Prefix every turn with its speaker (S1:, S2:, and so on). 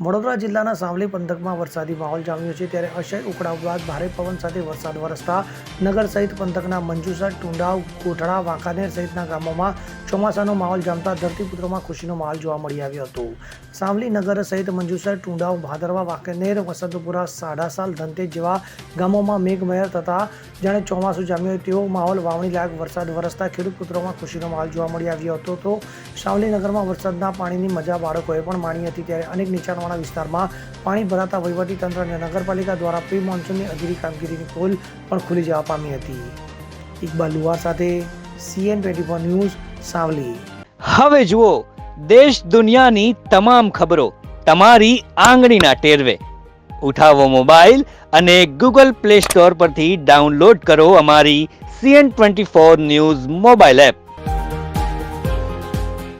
S1: વડોદરા જિલ્લાના સાવલી પંથકમાં વરસાદી માહોલ જામ્યો છે ત્યારે અશય ઉકળાવ બાદ ભારે પવન સાથે વરસાદ વરસતા નગર સહિત પંથકના મંજુસર ટુંડાવ કોઠડા વાંકાનેર સહિતના ગામોમાં ચોમાસાનો માહોલ જામતા ધરતીપુત્રોમાં ખુશીનો માહોલ જોવા મળી આવ્યો હતો. સાવલી નગર સહિત મંજુસર ટુંડાવ ભાદરવા, વાંકાનેર, વસંતપુરા, સાડાસાલ, ધનતેજ જેવા ગામોમાં મેઘમહેર થતા જાણે ચોમાસું જામ્યું તેવો માહોલ વાવણી લાયક વરસાદ વરસતા ખેડૂત પુત્રોમાં ખુશીનો માહોલ જોવા મળી આવ્યો હતો. તો સાવલીનગરમાં વરસાદના પાણીની મજા બાળકોએ પણ માણી હતી ત્યારે અનેક નીચાણવાળા વિસ્તારમાં પાણી ભરાતા વહીવટીતંત્ર અને નગરપાલિકા દ્વારા પ્રી મોન્સૂનની અધૂરી કામગીરીની પોલ પણ ખુલી જવા પામી હતી. ઇકબાલ લુહાર સાથે CN twenty four news, Savli.
S2: હવે જુઓ, દેશ દુનિયાની તમામ ખબરો તમારી આંગળીના ટેરવે. ઉઠાવો મોબાઈલ અને ગૂગલ પ્લે સ્ટોર પરથી ડાઉનલોડ કરો અમારી CN twenty four news mobile app.